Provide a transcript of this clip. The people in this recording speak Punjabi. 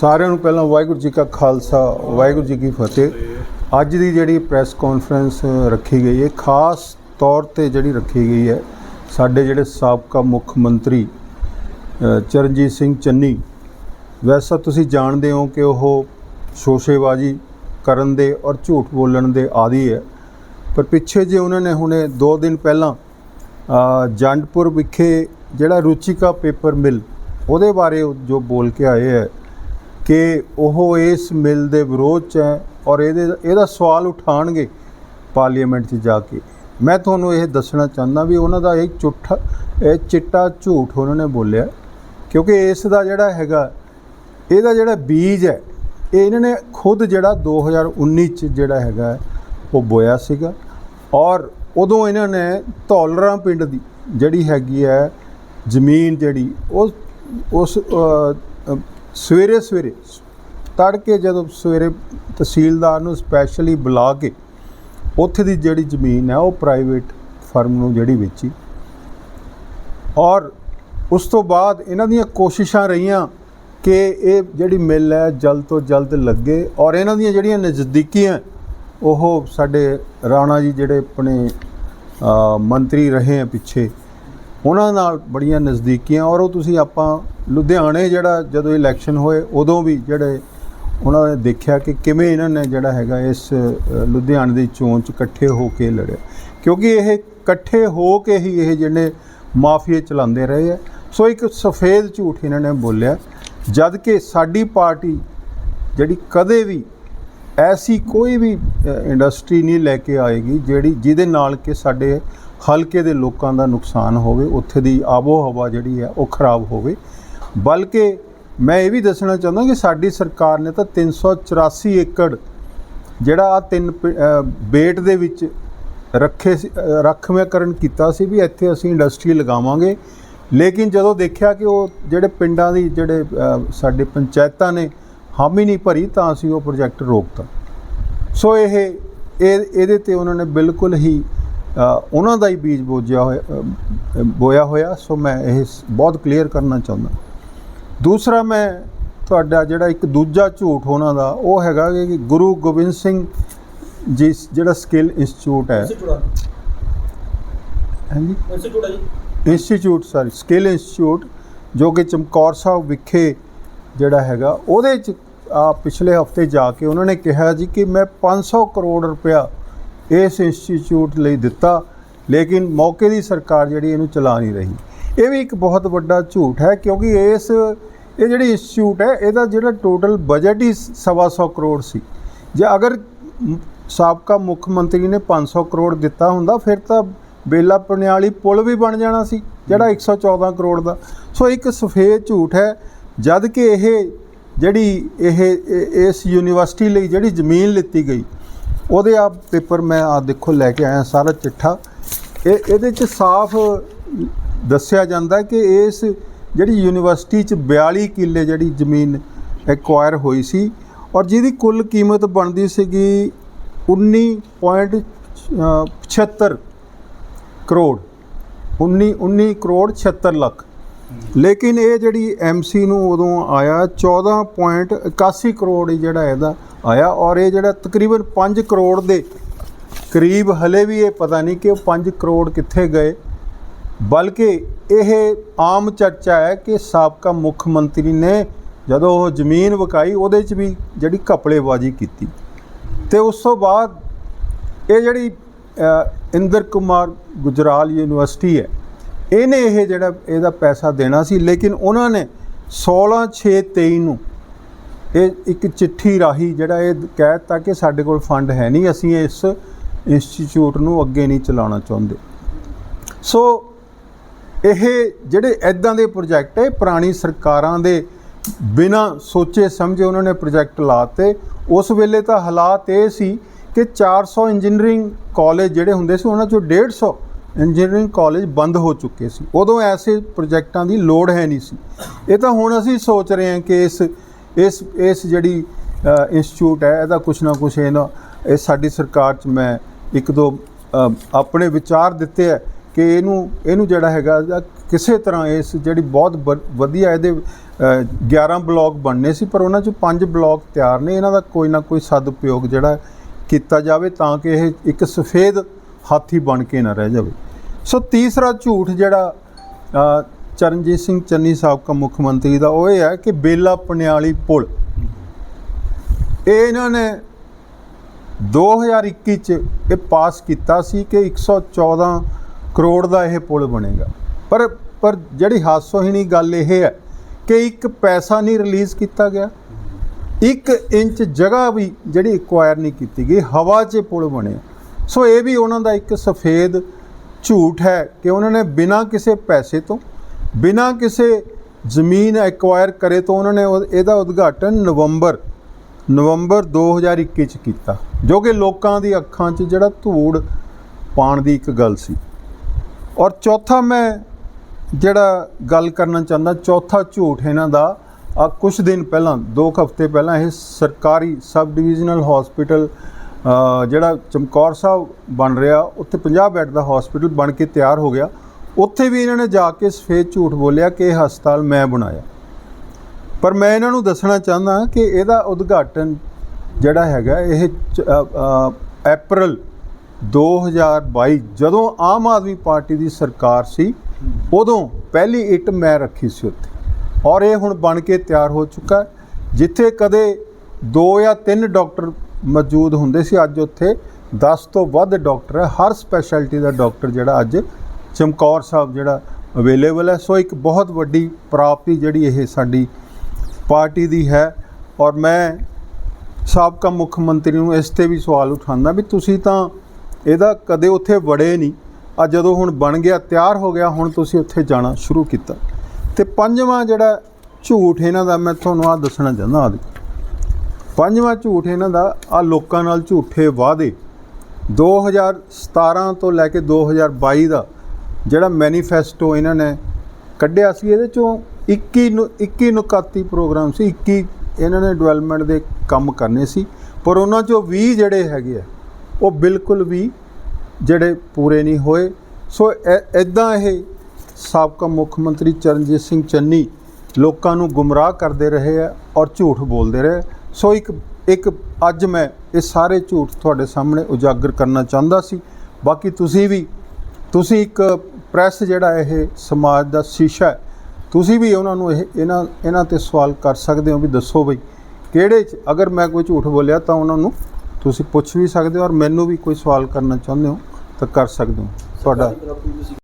ਸਾਰਿਆਂ ਨੂੰ ਪਹਿਲਾਂ ਵਾਹਿਗੁਰੂ ਜੀ ਕਾ ਖਾਲਸਾ, ਵਾਹਿਗੁਰੂ ਜੀ ਕੀ ਫਤਿਹ। ਅੱਜ ਦੀ ਜਿਹੜੀ ਪ੍ਰੈਸ ਕਾਨਫਰੰਸ ਰੱਖੀ ਗਈ ਹੈ, ਖਾਸ ਤੌਰ ਤੇ ਜਿਹੜੀ ਰੱਖੀ ਗਈ ਹੈ, ਸਾਡੇ ਜਿਹੜੇ ਸਾਬਕਾ ਮੁੱਖ ਮੰਤਰੀ ਚਰਨਜੀਤ ਸਿੰਘ ਚੰਨੀ, ਵੈਸਾ ਤੁਸੀਂ ਜਾਣਦੇ ਹੋ ਕਿ ਉਹ ਸ਼ੋਸ਼ੇਬਾਜ਼ੀ ਕਰਨ ਦੇ ਔਰ ਝੂਠ ਬੋਲਣ ਦੇ ਆਦੀ ਹੈ। ਪਰ ਪਿੱਛੇ ਜੇ ਉਹਨਾਂ ਨੇ ਹੁਣੇ 2 ਦਿਨ ਪਹਿਲਾਂ ਜੰਡਪੁਰ ਵਿਖੇ ਜਿਹੜਾ ਰੁਚਿਕਾ ਪੇਪਰ ਮਿਲ, ਉਹਦੇ ਬਾਰੇ ਜੋ ਬੋਲ ਕੇ ਆਏ ਹੈ ਕਿ ਉਹ ਇਸ ਮਿਲ ਦੇ ਵਿਰੋਧ ਚ ਹੈ ਔਰ ਇਹਦੇ, ਇਹਦਾ ਸਵਾਲ ਉਠਾਣਗੇ ਪਾਰਲੀਮੈਂਟ 'ਚ ਜਾ ਕੇ। ਮੈਂ ਤੁਹਾਨੂੰ ਇਹ ਦੱਸਣਾ ਚਾਹੁੰਦਾ ਵੀ ਉਹਨਾਂ ਦਾ ਇਹ ਝੂਠਾ, ਇਹ ਚਿੱਟਾ ਝੂਠ ਉਹਨਾਂ ਨੇ ਬੋਲਿਆ। ਕਿਉਂਕਿ ਇਸ ਦਾ ਜਿਹੜਾ ਹੈਗਾ, ਇਹਦਾ ਜਿਹੜਾ ਬੀਜ ਹੈ, ਇਹ ਇਹਨਾਂ ਨੇ ਖੁਦ ਜਿਹੜਾ 2019 ਚ ਜਿਹੜਾ ਹੈਗਾ, ਉਹ ਬੋਇਆ ਸੀਗਾ। ਔਰ ਉਦੋਂ ਇਹਨਾਂ ਨੇ ਧੌਲਰਾਂ ਪਿੰਡ ਦੀ ਜਿਹੜੀ ਹੈਗੀ ਹੈ ਜ਼ਮੀਨ ਜਿਹੜੀ, ਉਹ, ਉਸ ਸਵੇਰੇ ਸਵੇਰੇ ਤੜਕੇ ਜਦੋਂ ਸਵੇਰੇ ਤਹਿਸੀਲਦਾਰ ਨੂੰ ਸਪੈਸ਼ਲੀ ਬੁਲਾ ਕੇ ਉੱਥੇ ਦੀ ਜਿਹੜੀ ਜ਼ਮੀਨ ਹੈ ਉਹ ਪ੍ਰਾਈਵੇਟ ਫਰਮ ਨੂੰ ਜਿਹੜੀ ਵੇਚੀ। ਔਰ ਉਸ ਤੋਂ ਬਾਅਦ ਇਹਨਾਂ ਦੀਆਂ ਕੋਸ਼ਿਸ਼ਾਂ ਰਹੀਆਂ ਕਿ ਇਹ ਜਿਹੜੀ ਮਿਲ ਹੈ ਜਲਦ ਤੋਂ ਜਲਦ ਲੱਗੇ ਔਰ ਇਹਨਾਂ ਦੀਆਂ ਜਿਹੜੀਆਂ ਨਜ਼ਦੀਕੀਆਂ ਉਹ ਸਾਡੇ ਰਾਣਾ ਜੀ ਜਿਹੜੇ ਆਪਣੇ ਮੰਤਰੀ ਰਹੇ ਆ ਪਿੱਛੇ ਉਹਨਾਂ ਨਾਲ ਬੜੀਆਂ ਨਜ਼ਦੀਕੀਆਂ, ਔਰ ਉਹ ਤੁਸੀਂ ਆਪਾਂ ਲੁਧਿਆਣੇ ਜਿਹੜਾ ਜਦੋਂ ਇਲੈਕਸ਼ਨ ਹੋਏ, ਉਦੋਂ ਵੀ ਜਿਹੜੇ ਉਹਨਾਂ ਨੇ ਦੇਖਿਆ ਕਿ ਕਿਵੇਂ ਇਹਨਾਂ ਨੇ ਜਿਹੜਾ ਹੈਗਾ ਇਸ ਲੁਧਿਆਣੇ ਦੀ ਚੋਣ 'ਚ ਇਕੱਠੇ ਹੋ ਕੇ ਲੜਿਆ। ਕਿਉਂਕਿ ਇਹ ਇਕੱਠੇ ਹੋ ਕੇ ਹੀ ਇਹ ਜਿਹੜੇ ਮਾਫੀਏ ਚਲਾਉਂਦੇ ਰਹੇ ਆ। ਸੋ ਇੱਕ ਸਫੇਦ ਝੂਠ ਇਹਨਾਂ ਨੇ ਬੋਲਿਆ, ਜਦ ਕਿ ਸਾਡੀ ਪਾਰਟੀ ਜਿਹੜੀ ਕਦੇ ਵੀ ਐਸੀ ਕੋਈ ਵੀ ਇੰਡਸਟਰੀ ਨਹੀਂ ਲੈ ਕੇ ਆਏਗੀ ਜਿਹੜੀ ਜਿਹਦੇ ਨਾਲ ਕਿ ਸਾਡੇ ਹਲਕੇ ਦੇ ਲੋਕਾਂ ਦਾ ਨੁਕਸਾਨ ਹੋਵੇ ਉੱਥੇ ਦੀ ਆਬੋ ਹਵਾ ਜਿਹੜੀ ਹੈ ਉਹ ਖਰਾਬ ਹੋਵੇ। ਬਲਕਿ ਮੈਂ ਇਹ ਵੀ ਦੱਸਣਾ ਚਾਹੁੰਦਾ ਕਿ ਸਾਡੀ ਸਰਕਾਰ ਨੇ ਤਾਂ 384 ਏਕੜ ਜਿਹੜਾ ਆ ਤਿੰਨ ਪਿ- ਬੇਟ ਦੇ ਵਿੱਚ ਰੱਖੇ ਸੀ- ਅ, ਕੀਤਾ ਸੀ ਵੀ ਇੱਥੇ ਅਸੀਂ ਇੰਡਸਟਰੀ ਲਗਾਵਾਂਗੇ। ਲੇਕਿਨ ਜਦੋਂ ਦੇਖਿਆ ਕਿ ਉਹ ਜਿਹੜੇ ਪਿੰਡਾਂ ਦੀ ਜਿਹੜੇ ਸਾਡੇ ਪੰਚਾਇਤਾਂ ਨੇ ਹਾਮੀ ਨਹੀਂ ਭਰੀ ਤਾਂ ਅਸੀਂ ਉਹ ਪ੍ਰੋਜੈਕਟ ਰੋਕਤਾ। ਸੋ ਇਹ ਇਹ ਇਹਦੇ ਤੇ ਉਹਨਾਂ ਨੇ ਬਿਲਕੁਲ ਹੀ ਉਹਨਾਂ ਦਾ ਹੀ ਬੀਜ ਬੋਜਿਆ ਹੋਇਆ ਬੋਇਆ ਹੋਇਆ ਸੋ ਮੈਂ ਇਹ ਬਹੁਤ ਕਲੀਅਰ ਕਰਨਾ ਚਾਹੁੰਦਾ। ਦੂਸਰਾ ਮੈਂ ਤੁਹਾਡਾ ਜਿਹੜਾ ਇੱਕ ਦੂਜਾ ਝੂਠ ਉਹਨਾਂ ਦਾ ਉਹ ਹੈਗਾ ਕਿ ਗੁਰੂ ਗੋਬਿੰਦ ਸਿੰਘ ਜੀ ਜਿਹੜਾ ਸਕਿੱਲ ਇੰਸਟੀਚਿਊਟ ਹੈ। ਇੰਸਟੀਚਿਊਟ ਹਾਂਜੀ? ਇੰਸਟੀਚਿਊਟ ਹੈ ਜੀ। ਇੰਸਟੀਚਿਊਟ ਸੌਰੀ ਸਕਿੱਲ ਇੰਸਟੀਚਿਊਟ ਜੋ ਕਿ ਚਮਕੌਰ ਸਾਹਿਬ ਵਿਖੇ ਜਿਹੜਾ ਹੈਗਾ ਉਹਦੇ ਚ ਆ ਪਿਛਲੇ ਹਫ਼ਤੇ ਜਾ ਕੇ ਉਹਨਾਂ ਨੇ ਕਿਹਾ ਜੀ ਕਿ ਮੈਂ 500 ਕਰੋੜ ਰੁਪਇਆ ਇਸ ਇੰਸਟੀਚਿਊਟ ਲਈ ਦਿੱਤਾ, ਲੇਕਿਨ ਮੌਕੇ ਦੀ ਸਰਕਾਰ ਜਿਹੜੀ ਇਹਨੂੰ ਚਲਾ ਨਹੀਂ ਰਹੀ। ਇਹ ਵੀ ਇੱਕ ਬਹੁਤ ਵੱਡਾ ਝੂਠ ਹੈ, ਕਿਉਂਕਿ ਇਸ, ਇਹ ਜਿਹੜੀ ਇੰਸਟੀਚਿਊਟ ਹੈ, ਇਹਦਾ ਜਿਹੜਾ ਟੋਟਲ ਬਜਟ ਹੀ ਸਵਾ ਸੌ ਕਰੋੜ ਸੀ। ਜੇ ਅਗਰ ਸਾਬਕਾ ਮੁੱਖ ਮੰਤਰੀ ਨੇ 500 ਕਰੋੜ ਦਿੱਤਾ ਹੁੰਦਾ, ਫਿਰ ਤਾਂ ਬੇਲਾ ਪਣਿਆਲੀ ਪੁਲ ਵੀ ਬਣ ਜਾਣਾ ਸੀ, ਜਿਹੜਾ 114 ਕਰੋੜ ਦਾ। ਸੋ ਇੱਕ ਸਫੇਦ ਝੂਠ ਹੈ, ਜਦ ਕਿ ਇਹ ਜਿਹੜੀ, ਇਹ- ਇਸ ਯੂਨੀਵਰਸਿਟੀ ਲਈ ਜਿਹੜੀ ਜ਼ਮੀਨ ਲਿੱਤੀ ਗਈ ਉਹਦੇ ਆ ਪੇਪਰ ਮੈਂ ਆ ਦੇਖੋ ਲੈ ਕੇ ਆਇਆ ਸਾਰਾ ਚਿੱਠਾ। ਇਹ ਇਹਦੇ ਚ ਸਾਫ਼ ਦੱਸਿਆ ਜਾਂਦਾ ਕਿ ਇਸ ਜਿਹੜੀ ਯੂਨੀਵਰਸਿਟੀ ਚ 42 ਕਿੱਲੇ ਜਿਹੜੀ ਜ਼ਮੀਨ ਐਕਵਾਇਰ ਹੋਈ ਸੀ ਔਰ ਜਿਹਦੀ ਕੁੱਲ ਕੀਮਤ ਬਣਦੀ ਸੀਗੀ 19.76 ਕਰੋੜ। 19 19 ਕਰੋੜ 76 ਲੱਖ। ਲੇਕਿਨ ਇਹ ਜਿਹੜੀ ਐਮਸੀ ਨੂੰ ਉਦੋਂ ਆਇਆ 14.81 ਕਰੋੜ ਜਿਹੜਾ ਇਹਦਾ ਆਇਆ ਔਰ ਇਹ ਜਿਹੜਾ ਤਕਰੀਬਨ 5 ਕਰੋੜ ਦੇ ਕਰੀਬ ਹਲੇ ਵੀ ਇਹ ਪਤਾ ਨਹੀਂ ਕਿ ਉਹ 5 ਕਰੋੜ ਕਿੱਥੇ ਗਏ। ਬਲਕਿ ਇਹ ਆਮ ਚਰਚਾ ਹੈ ਕਿ ਸਾਬਕਾ ਮੁੱਖ ਮੰਤਰੀ ਨੇ ਜਦੋਂ ਉਹ ਜ਼ਮੀਨ ਵਿਕਾਈ, ਉਹਦੇ 'ਚ ਵੀ ਜਿਹੜੀ ਘਪਲੇਬਾਜ਼ੀ ਕੀਤੀ। ਤੇ ਉਸ ਤੋਂ ਬਾਅਦ ਇਹ ਜਿਹੜੀ ਇੰਦਰ ਕੁਮਾਰ ਗੁਜਰਾਲ ਯੂਨੀਵਰਸਿਟੀ ਹੈ, ਇਹਨੇ ਇਹ ਜਿਹੜਾ, ਇਹਦਾ ਪੈਸਾ ਦੇਣਾ ਸੀ। ਲੇਕਿਨ ਉਹਨਾਂ ਨੇ 16 6 23 ਨੂੰ ਇਹ ਇੱਕ ਚਿੱਠੀ ਰਾਹੀਂ ਜਿਹੜਾ ਇਹ ਕਹਿ ਦਿੱਤਾ ਕਿ ਸਾਡੇ ਕੋਲ ਫੰਡ ਹੈ ਨਹੀਂ, ਅਸੀਂ ਇਸ ਇੰਸਟੀਚਿਊਟ ਨੂੰ ਅੱਗੇ ਨਹੀਂ ਚਲਾਉਣਾ ਚਾਹੁੰਦੇ। ਸੋ ਇਹ ਜਿਹੜੇ ਐਦਾਂ ਦੇ ਪ੍ਰੋਜੈਕਟ ਹੈ, ਪੁਰਾਣੀ ਸਰਕਾਰਾਂ ਦੇ ਬਿਨਾ ਸੋਚੇ ਸਮਝੇ ਉਹਨਾਂ ਨੇ ਪ੍ਰੋਜੈਕਟ ਲਾਤੇ। ਉਸ ਵੇਲੇ ਤਾਂ ਹਾਲਾਤ ਇਹ ਸੀ ਕਿ 400 ਇੰਜੀਨੀਅਰਿੰਗ ਕਾਲਜ ਜਿਹੜੇ ਹੁੰਦੇ ਸੀ, ਉਹਨਾਂ ਚੋਂ 150 ਇੰਜੀਨੀਅਰਿੰਗ ਕਾਲਜ ਬੰਦ ਹੋ ਚੁੱਕੇ ਸੀ। ਉਦੋਂ ਐਸੇ ਪ੍ਰੋਜੈਕਟਾਂ ਦੀ ਲੋੜ ਹੈ ਨਹੀਂ ਸੀ। ਇਹ ਤਾਂ ਹੁਣ ਅਸੀਂ ਸੋਚ ਰਹੇ ਹਾਂ ਕਿ ਇਸ ਇਸ ਇਸ ਜਿਹੜੀ ਇੰਸਟੀਚਿਊਟ ਹੈ ਇਹਦਾ ਕੁਛ ਨਾ ਕੁਛ ਇਹ ਨਾ ਇਹ ਸਾਡੀ ਸਰਕਾਰ 'ਚ ਮੈਂ ਇੱਕ ਦੋ ਆਪਣੇ ਵਿਚਾਰ ਦਿੱਤੇ ਹੈ ਕਿ ਇਹਨੂੰ ਇਹਨੂੰ ਜਿਹੜਾ ਹੈਗਾ ਕਿਸੇ ਤਰ੍ਹਾਂ ਇਸ ਜਿਹੜੀ ਬਹੁਤ ਵ- ਵਧੀਆ ਇਹਦੇ ਅ, 11 ਬਲਾਕ ਬਣਨੇ ਸੀ ਪਰ ਉਹਨਾਂ ਚੋਂ 5 ਬਲਾਕ ਤਿਆਰ ਨੇ ਇਹਨਾਂ ਦਾ ਕੋਈ ਨਾ ਕੋਈ ਸਦਉਪਯੋਗ ਜਿਹੜਾ ਕੀਤਾ ਜਾਵੇ ਤਾਂ ਕਿ ਇਹ ਇੱਕ ਸਫੇਦ ਹਾਥੀ ਬਣ ਕੇ ਨਾ ਰਹਿ ਜਾਵੇ। ਸੋ ਤੀਸਰਾ ਝੂਠ ਜਿਹੜਾ ਚਰਨਜੀਤ ਸਿੰਘ ਚੰਨੀ ਸਾਬਕਾ ਮੁੱਖ ਮੰਤਰੀ ਦਾ ਉਹ ਇਹ ਹੈ ਕਿ ਬੇਲਾ ਪਨਿਆਲੀ ਪੁਲ। ਇਹ ਇਹਨਾਂ ਨੇ 2021 ਚ ਇਹ ਪਾਸ ਕੀਤਾ ਸੀ ਕਿ 114 ਕਰੋੜ ਦਾ ਇਹ ਪੁਲ ਬਣੇਗਾ। ਪਰ ਪਰ ਜਿਹੜੀ ਹਾਸੋਹੀਣੀ ਗੱਲ ਇਹ ਹੈ ਕਿ ਇੱਕ ਪੈਸਾ ਨਹੀਂ ਰਿਲੀਜ਼ ਕੀਤਾ ਗਿਆ। ਇੱਕ ਇੰਚ ਜਗ੍ਹਾ ਵੀ ਜਿਹੜੀ ਐਕਵਾਇਰ ਨਹੀਂ ਕੀਤੀ ਗਈ, ਹਵਾ 'ਚ ਪੁਲ ਬਣਿਆ ਸੋ ਇਹ ਵੀ ਉਹਨਾਂ ਦਾ ਇੱਕ ਸਫੇਦ ਝੂਠ ਹੈ ਕਿ ਉਹਨਾਂ ਨੇ ਬਿਨਾਂ ਕਿਸੇ ਪੈਸੇ ਤੋਂ ਬਿਨਾਂ ਕਿਸੇ ਜ਼ਮੀਨ ਐਕਵਾਇਰ ਕਰੇ ਤੋਂ ਉਹਨਾਂ ਨੇ ਇਹਦਾ ਉਦਘਾਟਨ ਨਵੰਬਰ ਨਵੰਬਰ 2021 ਚ ਕੀਤਾ, ਜੋ ਕਿ ਲੋਕਾਂ ਦੀ ਅੱਖਾਂ 'ਚ ਜਿਹੜਾ ਧੂੜ ਪਾਣ ਦੀ ਇੱਕ ਗੱਲ ਸੀ। ਔਰ ਚੌਥਾ ਮੈਂ ਜਿਹੜਾ ਗੱਲ ਕਰਨਾ ਚਾਹੁੰਦਾ, ਚੌਥਾ ਝੂਠ ਇਹਨਾਂ ਦਾ, ਆ ਕੁਝ ਦਿਨ ਪਹਿਲਾਂ, ਦੋ ਕੁ ਹਫ਼ਤੇ ਪਹਿਲਾਂ ਇਹ ਸਰਕਾਰੀ ਸਬ ਡਿਵੀਜ਼ਨਲ ਹਸਪੀਟਲ ਜਿਹੜਾ ਚਮਕੌਰ ਸਾਹਿਬ ਬਣ ਰਿਹਾ, ਉੱਥੇ 50 ਬੈੱਡ ਦਾ ਹਸਪੀਟਲ ਬਣ ਕੇ ਤਿਆਰ ਹੋ ਗਿਆ। ਉੱਥੇ ਵੀ ਇਹਨਾਂ ਨੇ ਜਾ ਕੇ ਸਫੇਦ ਝੂਠ ਬੋਲਿਆ ਕਿ ਇਹ ਹਸਪਤਾਲ ਮੈਂ ਬਣਾਇਆ। ਪਰ ਮੈਂ ਇਹਨਾਂ ਨੂੰ ਦੱਸਣਾ ਚਾਹੁੰਦਾ ਕਿ ਇਹਦਾ ਉਦਘਾਟਨ ਜਿਹੜਾ ਹੈਗਾ ਇਹ ਚ- ਅ, ਅ, ਅਪ੍ਰੈਲ 2022 ਜਦੋਂ ਆਮ ਆਦਮੀ ਪਾਰਟੀ ਦੀ ਸਰਕਾਰ ਸੀ ਉਦੋਂ ਪਹਿਲੀ ਇੱਟ ਮੈਂ ਰੱਖੀ ਸੀ ਉੱਥੇ। ਔਰ ਇਹ ਹੁਣ ਬਣ ਕੇ ਤਿਆਰ ਹੋ ਚੁੱਕਾ ਜਿੱਥੇ ਕਦੇ 2 ਜਾਂ 3 ਡਾਕਟਰ ਮੌਜੂਦ ਹੁੰਦੇ ਸੀ ਅੱਜ ਉੱਥੇ 10 ਤੋਂ ਵੱਧ ਡਾਕਟਰ ਹੈ। ਹਰ ਸਪੈਸ਼ਲਿਟੀ ਦਾ ਡਾਕਟਰ ਜਿਹੜਾ ਅੱਜ ਚਮਕੌਰ ਸਾਹਿਬ ਜਿਹੜਾ ਅਵੇਲੇਬਲ ਹੈ, ਸੋ ਇੱਕ ਬਹੁਤ ਵੱਡੀ ਪ੍ਰਾਪਤੀ ਜਿਹੜੀ ਇਹ ਸਾਡੀ ਪਾਰਟੀ ਦੀ ਹੈ। ਔਰ ਮੈਂ ਸਾਬਕਾ ਮੁੱਖ ਮੰਤਰੀ ਨੂੰ ਇਸ ਤੇ ਵੀ ਸਵਾਲ ਉਠਾਉਂਦਾ ਵੀ ਤੁਸੀਂ ਤਾਂ ਇਹਦਾ ਕਦੇ ਉੱਥੇ ਵੜੇ ਨਹੀਂ। ਆ ਜਦੋਂ ਹੁਣ ਬਣ ਗਿਆ, ਤਿਆਰ ਹੋ ਗਿਆ, ਹੁਣ ਤੁਸੀਂ ਉੱਥੇ ਜਾਣਾ ਸ਼ੁਰੂ ਕੀਤਾ। ਤੇ ਪੰਜਵਾਂ ਜਿਹੜਾ ਝੂਠ ਇਹਨਾਂ ਦਾ, ਮੈਂ ਤੁਹਾਨੂੰ ਆ ਦੱਸਣਾ ਚਾਹੁੰਦਾ ਆ ਪੰਜਵਾਂ ਝੂਠ ਇਹਨਾਂ ਦਾ ਆ ਲੋਕਾਂ ਨਾਲ ਝੂਠੇ ਵਾਅਦੇ। 2017 ਤੋਂ ਲੈ ਕੇ 2022 ਦਾ ਜਿਹੜਾ ਮੈਨੀਫੈਸਟੋ ਇਹਨਾਂ ਨੇ ਕੱਢਿਆ ਸੀ, ਇਹਦੇ ਚੋਂ 21 ਨੂੰ 21 ਨੁਕਾਤੀ ਪ੍ਰੋਗਰਾਮ ਸੀ 21 ਇਹਨਾਂ ਨੇ ਡਿਵੈਲਪਮੈਂਟ ਦੇ ਕੰਮ ਕਰਨੇ ਸੀ, ਪਰ ਉਹਨਾਂ ਚੋਂ 20 ਜਿਹੜੇ ਹੈਗੇ ਆ, ਉਹ ਬਿਲਕੁਲ ਵੀ ਜਿਹੜੇ ਪੂਰੇ ਨਹੀਂ ਹੋਏ। ਸੋ ਇਦਾਂ ਇਹ ਸਾਬਕਾ ਮੁੱਖ ਮੰਤਰੀ ਚਰਨਜੀਤ ਸਿੰਘ ਚੰਨੀ ਲੋਕਾਂ ਨੂੰ ਗੁੰਮਰਾਹ ਕਰਦੇ ਰਹੇ ਆ ਔਰ ਝੂਠ ਬੋਲਦੇ ਰਹੇ ਸੋ ਇੱਕ ਇੱਕ ਅੱਜ ਮੈਂ ਇਹ ਸਾਰੇ ਝੂਠ ਤੁਹਾਡੇ ਸਾਹਮਣੇ ਉਜਾਗਰ ਕਰਨਾ ਚਾਹੁੰਦਾ ਸੀ। ਬਾਕੀ ਤੁਸੀਂ ਵੀ, ਤੁਸੀਂ ਇੱਕ ਪ੍ਰੈਸ ਜਿਹੜਾ ਇਹ ਸਮਾਜ ਦਾ ਸ਼ੀਸ਼ਾ ਹੈ, ਤੁਸੀਂ ਵੀ ਉਹਨਾਂ ਨੂੰ ਇਹ ਇਹਨਾਂ ਇਹਨਾਂ ਤੇ ਸਵਾਲ ਕਰ ਸਕਦੇ ਹੋ ਵੀ ਦੱਸੋ ਬਈ, ਕਿਹੜੇ ਚ? ਅਗਰ ਮੈਂ ਕੋਈ ਝੂਠ ਬੋਲਿਆ ਤਾਂ ਉਹਨਾਂ ਨੂੰ ਤੁਸੀਂ ਪੁੱਛ ਵੀ ਸਕਦੇ ਹੋ ਔਰ ਮੈਨੂੰ ਵੀ ਕੋਈ ਸਵਾਲ ਕਰਨਾ ਚਾਹੁੰਦੇ ਹੋ ਤਾਂ ਕਰ ਸਕਦੇ ਹੋ। ਤੁਹਾਡਾ